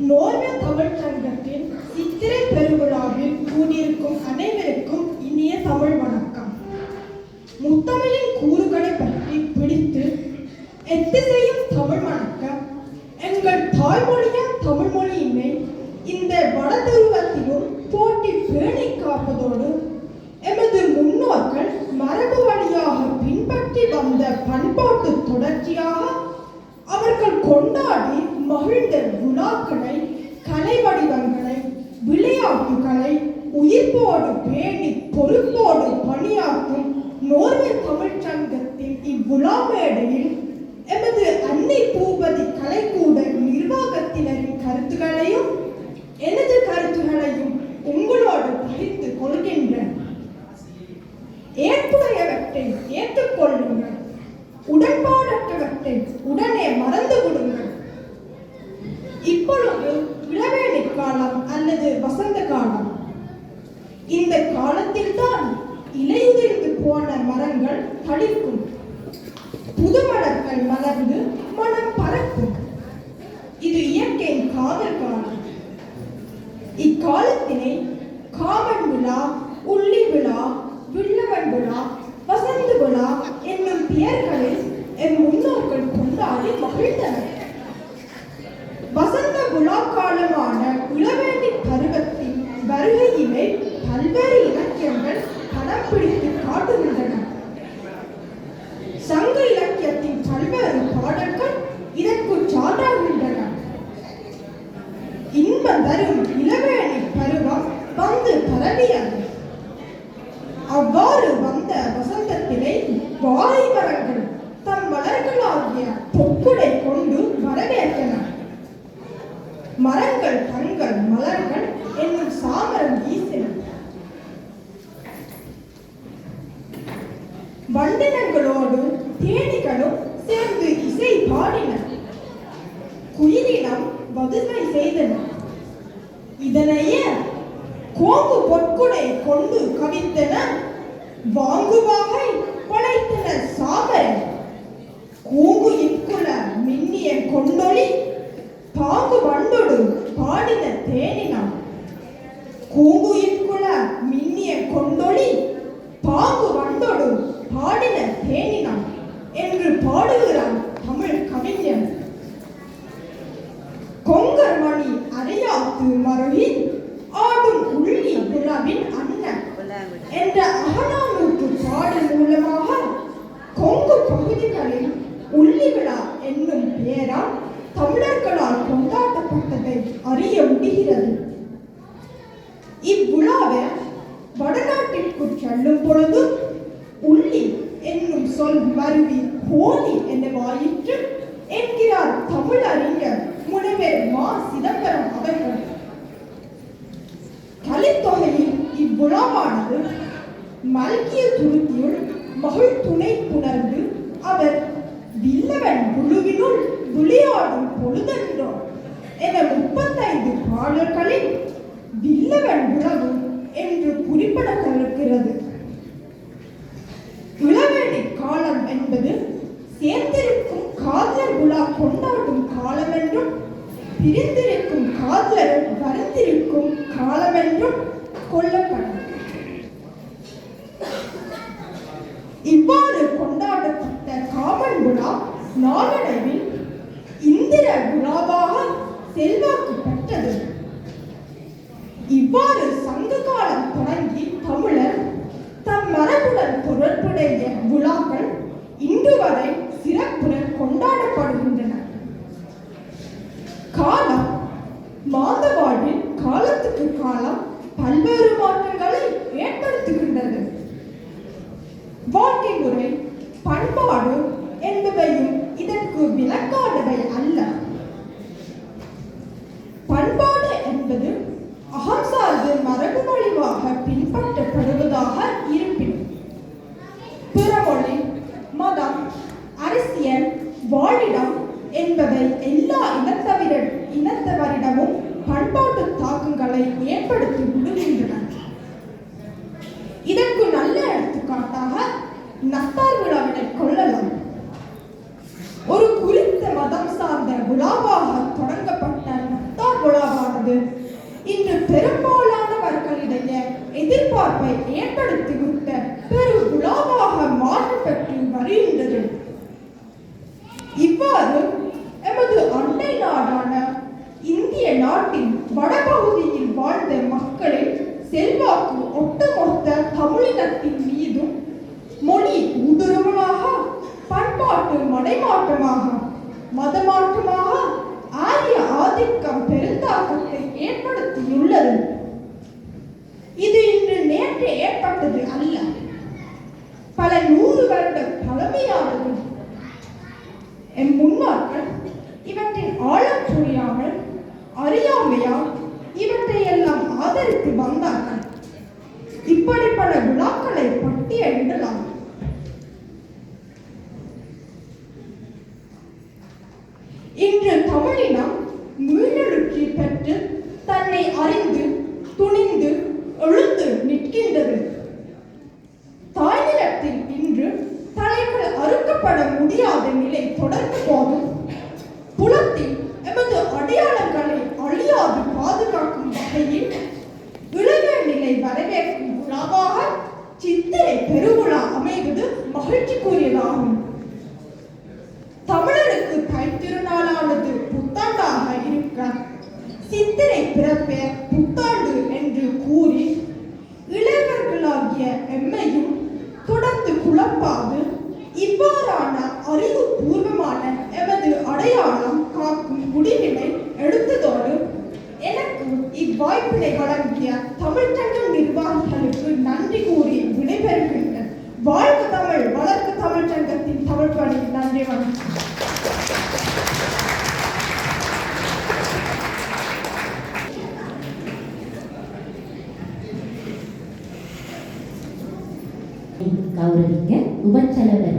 Norway Tamil சங்கத்தின் சித்திரை பெருவிழாவில் கூடியிருக்கும் அனைவருக்கும் இனிய தமிழ் வணக்கம். முத்தமிழின் கூறுகளை பற்றி பிடித்து எத்திசையும் தமிழ் வணக்க எங்கள் தாய்மொழியும் தமிழ் மொழியினை இந்த வடதுருவத்திலும் போட்டி பேணி காப்பதோடு எமது முன்னோர்கள் மரபு வழியாக பின்பற்றி வந்த பண்பாட்டு தொடர்ச்சியாக அவர்கள் கொண்டாடி மகிழ்ந்த விழாக்களை கலை வடிவங்களை விளையாட்டுகளை உயிர்ப்போடு பேணி பொறுப்போடு பணியாற்றும் நோர்வே தமிழ்ச் சங்கத்தின் இவ்விழா மேடையில் எமது அன்னை பூபதி கலைக்கூட நிர்வாகத்தினரின் கருத்துகளையும் எனது கருத்துகளையும் உங்களோடு பகிர்ந்து கொள்கின்றேன். ஏற்புடையவற்றை ஏற்றுக்கொள்ளுங்கள். உடன்பாடற்றவற்றை உடனே மறந்து விடுங்கள் காலம் அல்லது வசந்த காலம். இந்த காலத்தில் தான் இலையுதிர்ந்து போன மரங்கள் தளிர்க்கும் புது மலர்கள் மலர்ந்து மனம் பறக்கும். இது இயற்கையின் காதல் காலம். இக்காலத்தினை காமன் விழா உள்ளி விழா வில்லவன் விழா வசந்த விழா என்னும் பெயர்களில் எம் முன்னோர்கள் கொண்டாடி மகிழ்ந்தனர் வசந்த விழா காலமான இளவேண்டி பருவத்தின் வருகையிலே பல்வேறு அவர்கள் படம் பிடித்து காட்டுகின்றன சங்க இலக்கியத்தின் பல்வேறு பாடல்கள் இதற்கு சான்றாகின்றன இன்பம் தரும் இளவேணி பருவம் வந்து பரவியது. அவ்வாறு வந்த வசந்தத்திலே வாழை மரங்கள் தம் மலர்களாகிய பொக்குடை கொண்டு வரவேற்றன. மரங்கள் தங்கள் மலர்கள் என்னும் சாமரம் இதனையே கோங்கு பொற்குடை கொண்டு கவித்தன வாங்குவாகை படைத்தன சாமரை கூங்கு இக்குல மின்னிய கொண்டொளி பாங்கு வண்டொடு பாடின தேனினம் கூங்கு இக்குல மின்னிய கொண்டொளி பாங்கு வண்டொடு பாடின தேனினம் என்று பாடுகிறான் தமிழ் கவிஞன் கொங்கர் மணி அரையாத்து ஆடும் உள்ளி விழாவின் அண்ணன் என்ற அகநானூற்று பாடல் மூலமாக கொங்கு பகுதிகளில் உள்ளி விழா என்னும் பெயரால் தமிழர்களால் கொண்டாடப்பட்டதை அறிய முடிகிறது. இவ்விழாவானது மல்கிய துருத்தியுள் மகள் துணை புணர்ந்து அவர் வில்லவன் குழுவினுள் விளையாடும் பொழுதென்றோ என முப்பத்தைந்து பாடல்களில் வில்லவன் உறவு என்று குறிப்பிடப்படுகிறது இளவேணி காலம் என்பது சேர்ந்திருக்கும் காதலர் விழா கொண்டாடும் காலம் என்றும் பிரிந்திருக்கும் காதலர் வருந்திருக்கும் காலம் என்றும் கொள்ளப்படும் இவ்வாறு கொண்டாடப்பட்ட காமன் விழா நாளடைவில் இந்திர விழாவாக செல்வாக்கு பெற்றது இவ்வாறு சங்க காலம் தொடங்கி தமிழர் தம் மரபுடன் தொடர்புடைய விழாக்கள் இன்று வரை சிறப்புடன் கொண்டாடப்படுகின்றன காலம் மாத வாழ்வில் காலத்துக்கு காலம் பல்வேறு மாற்றங்களை ஏற்படுத்துகின்றது. வாழ்க்கை முறை பண்பாடு விளக்காடுகள் அல்ல. பண்பாடு என்பது அகம் மரபு வழிவாக பின்பற்றப்படுவதாக இருப்பினும் பிறமொழி மதம் அரசியல் வாழிடம் என்பவை எல்லா இனத்தவர இனத்தவரிடமும் பண்பாட்டு தாக்கங்களை ஏற்படுத்தி விடுகின்றன. இதற்கு நல்ல எடுத்துக்காட்டாக நத்தார் விழாவினை கொள்ளலாம். ஒரு குறித்த மதம் விழாவாக தொடங்கப்பட்ட பெரும்பாலானவர்களிடையே எதிர்பார்ப்பை ஏற்படுத்திவிட்ட பெரு விழாவாக மாற்றப்பட்டு வருகின்றது. இவ்வாறு எமது அண்டை நாடான இந்திய நாட்டின் வடபகுதியில் வாழ்ந்த மக்களின் செல்வாக்கு ஒட்டுமொத்த தமிழினத்தின் மீதும் மொழி ஊடுருவலாக பண்பாட்டு மடைமாற்றமாக மதமாற்றமாக ஆரிய ஆதிக்கம் பெருந்தாக்கத்தை ஏற்படுத்தியுள்ளது. இது இன்று நேற்று ஏற்பட்டது அல்ல. பல நூறு வருட பழமையானது. என் முன்னோர்கள் இவற்றின் ஆழம் புரியாமல் அறியாமையால் இவற்றையெல்லாம் ஆதரித்து வந்தார்கள். இப்படிப்பட்ட விழாக்களை பட்டியலிடலாம் இன்று தமிழினம் மீளெழுச்சி பெற்று தன்னை அறிந்து துணிந்து அடையாளம் காக்கும் முடிவினை எடுத்ததோடு எனக்கு இவ்வாய்ப்பினை வழங்கிய தமிழ்ச்சங்கம் நிர்வாகிகளுக்கு நன்றி கூறி விடைபெறுகின்றேன். வாழ்க தமிழ் வளர்க்க தமிழ் சங்கத்தின் தமிழ் பணி நன்றி வணக்கம். கௌரவிங்க உபச்சலவர்